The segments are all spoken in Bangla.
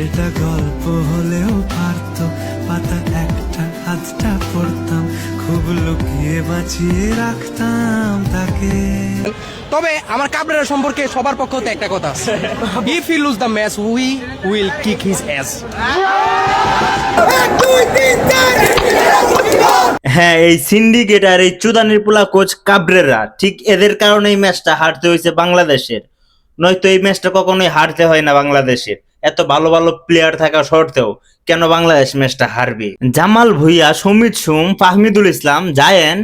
এটা গল্প হলেও পারত পাতা একটা হাতটা পড়তাম খুব লুকিয়ে বাঁচিয়ে রাখতাম তাকে। তবে আমার কাবরেরা সম্পর্কে সবার পক্ষ হতে একটা কথা if he lose the match we will kick his ass হ্যাঁ এই সিন্ডিকেট আর এই চুদানির পোলা কোচ কাবরেরা ঠিক এদের কারণে এই ম্যাচটা হারতে হয়েছে বাংলাদেশের। নয়তো এই ম্যাচটা কখনোই হারতে হয় না বাংলাদেশের। এত ভালো ভালো প্লেয়ার থাকা সত্ত্বেও কেন বাংলাদেশ ম্যাচটা হারবে? জামাল ভুইয়া, সমিত সুম, ফাহমিদুল ইসলাম, জায়েন,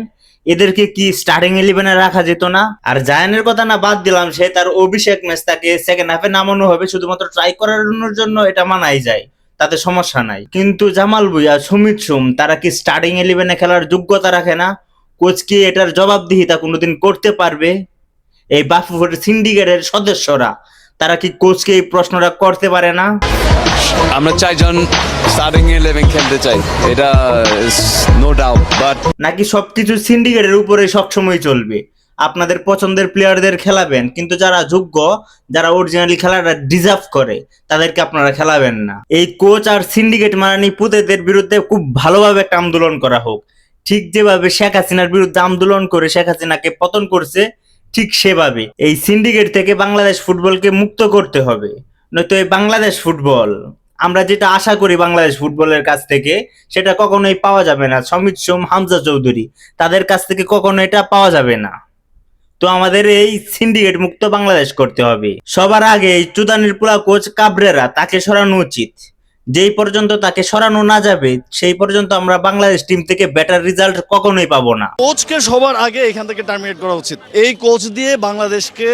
এদেরকে কি স্টার্টিং ইলেভেনে রাখা যেত না? আর জায়ানের কথা না বাদ দিলাম, সে তার অভিষেক ম্যাচ তাকে সেকেন্ড হাফে নামানো হবে, শুধুমাত্র ট্রাই করানোর জন্য এটা মানাই যায়, তাতে সমস্যা নাই। কিন্তু জামাল ভুইয়া, সুমিত সুম, তারা কি স্টার্টিং ইলেভেনে খেলার যোগ্যতা রাখে না? কোচ কি এটার জবাবদিহিতা কোনোদিন করতে পারবে? এই বাফুফের সিন্ডিকেটের সদস্যরা তারা কি কোচকে এই প্রশ্নটা করতে পারে না? আমরা চারজন স্টার্টিং ইলেভেন খেলতে চাই। এটা নো ডাউট বাট নাকি সবকিছু সিন্ডিকেটের উপরে সবসময় চলবে? আপনাদের পছন্দের প্লেয়ারদের খেলাবেন কিন্তু যারা যোগ্য যারা অরিজিনালি খেলাটা ডিজার্ভ করে তাদেরকে আপনারা খেলাবেন না। এই কোচ আর সিন্ডিকেট মারানি পুতেদের বিরুদ্ধে খুব ভালোভাবে একটা আন্দোলন করা হোক। ঠিক যেভাবে শেখ হাসিনার বিরুদ্ধে আন্দোলন করে শেখ হাসিনাকে পতন করছে ঠিক সেভাবে এই সিন্ডিকেট থেকে বাংলাদেশ ফুটবলকে মুক্ত করতে হবে, নয়তো এই বাংলাদেশ ফুটবল। আমরা যেটা আশা করি বাংলাদেশ ফুটবলের কাছ থেকে, সেটা কখনোই পাওয়া যাবে না। সমিত সোম, হামজা চৌধুরী, তাদের কাছ থেকে কখনো এটা পাওয়া যাবে না। তো আমাদের এই সিন্ডিকেট মুক্ত বাংলাদেশ করতে হবে। সবার আগে এই চুদানির পোলা কোচ কাবরেরা তাকে সরানো উচিত। যেই পর্যন্ত তাকে সরানো না যাবে, সেই পর্যন্ত আমরা বাংলাদেশ টিম থেকে বেটার রেজাল্ট কখনোই পাবো না। কোচকে সবার আগে এখান থেকে টার্মিনেট করা উচিত। এই কোচ দিয়ে বাংলাদেশকে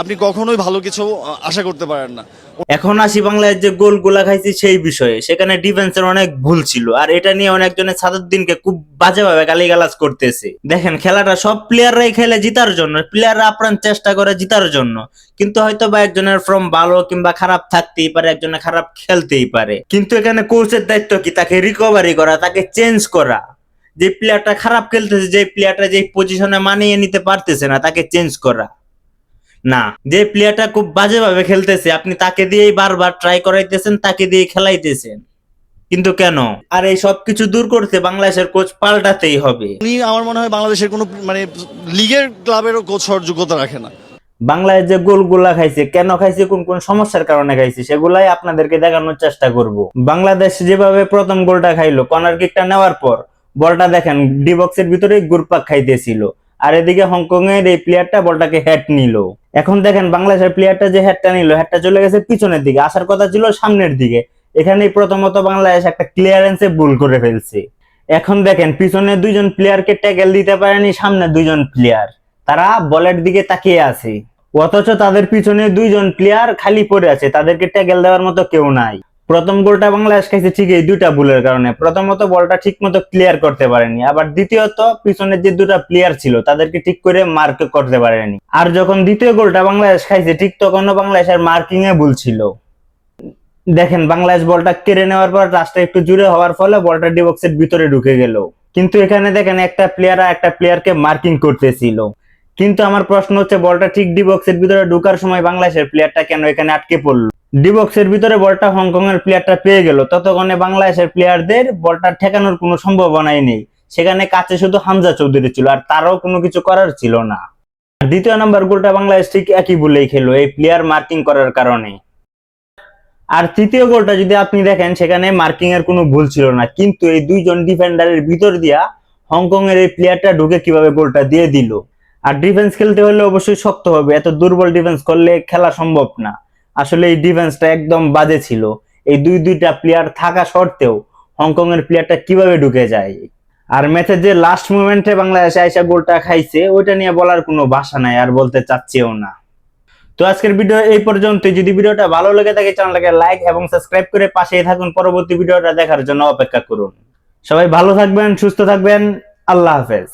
আপনি কখনোই ভালো কিছু আশা করতে পারেন না। এখন আসি বাংলাদেশ যে গোল গোলা খাইছে সেই বিষয়ে। সেখানে ডিফেন্সের অনেক ভুল ছিল। আর এটা নিয়ে অনেকজনে সাদুদ্দিনকে খুব বাজেভাবে গালিগালাজ করতেছে। দেখেন, খেলাটা সব প্লেয়াররাই খেলে জিতার জন্য। প্লেয়াররা আপ্রাণ চেষ্টা করে জিতার জন্য। কিন্তু হয়তো বা একজনের ফর্ম ভালো কিংবা খারাপ থাকতেই পারে একজনের খারাপ খেলতেই পারে। কিন্তু এখানে কোচের দায়িত্ব কি? তাকে রিকভারি করা, তাকে চেঞ্জ করা। যে প্লেয়ারটা খারাপ খেলতেছে, যে প্লেয়ারটা যে পজিশনে মানিয়ে নিতে পারতেছে না, তাকে চেঞ্জ করা। না যে প্লেয়ারটা খুব বাজেভাবে খেলতেছে আপনি তাকে দিয়েই বারবার ট্রাই করাইতেছেন তাকে দিয়ে খেলাইতেছেন। কিন্তু কেন? আর এই সবকিছু দূর করতে বাংলাদেশের কোচ পাল্টাতেই হবে। উনি আমার মনে হয় বাংলাদেশের কোনো মানে লিগের ক্লাবেরও কোচ হওয়ার যোগ্যতা রাখে না। বাংলাদেশ যে গোলগুলা খাইছে কেন খাইছে কোন কোন সমস্যার কারণে খাইছে সেগুলাই আপনাদেরকে দেখানোর চেষ্টা করব। বাংলাদেশ যেভাবে প্রথম গোলটা খাইলো কর্নার কিকটা নেওয়ার পর বলটা দেখেন ডি বক্সের ভিতরে গুরপাক খাইতেছিল। আর এদিকে হংকং এর এই প্লেয়ারটা বলটাকে হেড নিল। এখন দেখেন বাংলাদেশের প্লেয়ারটা যে হেডটা নিল হেডটা চলে গেছে পিছনের দিকে। আসার কথা ছিল সামনের দিকে। এখানেই প্রথমত বাংলাদেশ একটা ক্লিয়ারেন্সে ভুল করে ফেলছে। এখন দেখেন, পিছনে দুইজন প্লেয়ারকে ট্যাকেল দিতে পারেনি, সামনে দুইজন প্লেয়ার তারা বলের দিকে তাকিয়ে আছে। অথচ তাদের পিছনে দুইজন প্লেয়ার খালি পড়ে আছে, তাদেরকে ট্যাকেল দেওয়ার মতো কেউ নাই। প্রথম গোলটা বাংলাদেশ খাইছে ঠিক এই দুইটা ভুলের কারণে। প্রথমত বলটা ঠিক মতো ক্লিয়ার করতে পারেনি। আবার দ্বিতীয়ত, পিছনের যে দুটা প্লেয়ার ছিল, তাদেরকে ঠিক করে মার্ক করতে পারেনি। আর যখন দ্বিতীয় গোলটা বাংলাদেশ খাইছে, ঠিক তখনও বাংলাদেশের মার্কিং এ ভুল ছিল। দেখেন, বাংলাদেশ বলটা কেড়ে নেওয়ার পর রাস্তা একটু জুড়ে হওয়ার ফলে বলটা ডিবক্সের ভিতরে ঢুকে গেল। কিন্তু এখানে দেখেন, একটা প্লেয়ার আর একটা প্লেয়ারকে মার্কিং করতেছিল। কিন্তু আমার প্রশ্ন হচ্ছে, বলটা ঠিক ডিবক্সের ভিতরে ঢুকার সময় বাংলাদেশের প্লেয়ারটা কেন এখানে আটকে পড়ল? ডিবক্সের ভিতরে বলটা হংকং এর প্লেয়ারটা পেয়ে গেল। ততক্ষণে বাংলাদেশের প্লেয়ারদের বলটা ঠেকানোর কোনো সম্ভাবনাই নেই। সেখানে কাছে শুধু হামজা চৌধুরী ছিল, আর তারও কোনো কিছু করার ছিল না। দ্বিতীয় নাম্বার গোলটা বাংলাদেশ ঠিক একই বলেই খেলো এই প্লেয়ার মার্কিং করার কারণে। আর তৃতীয় গোলটা যদি আপনি দেখেন, সেখানে মার্কিং এর কোনো ভুল ছিল না। কিন্তু এই দুইজন ডিফেন্ডারের ভিতর দিয়া হংকং এর এই প্লেয়ারটা ঢুকে কীভাবে গোলটা দিয়ে দিল। আর ডিফেন্স খেলতে হলে অবশ্যই শক্ত হবে, এত দুর্বল ডিফেন্স করলে খেলা সম্ভব না। আসলে এই ডিফেন্সটা একদম বাজে ছিল। এই দুই দুইটা প্লেয়ার থাকা সত্ত্বেও হংকং এর প্লেয়ারটা কীভাবে ঢুকে যায়? আর ম্যাচের যে লাস্ট মোমেন্টে বাংলাদেশ আইসা গোলটা খাইছে, ওইটা নিয়ে বলার কোনো ভাষা নাই, আর বলতে চাচ্ছেও না। তো আজকের ভিডিও এই পর্যন্ত যদি ভিডিওটা ভালো লেগে থাকে, চ্যানেলটাকে লাইক এবং সাবস্ক্রাইব করে পাশেই থাকুন। পরবর্তী ভিডিওটা দেখার জন্য অপেক্ষা করুন। সবাই ভালো থাকবেন, সুস্থ থাকবেন। আল্লাহ হাফেজ।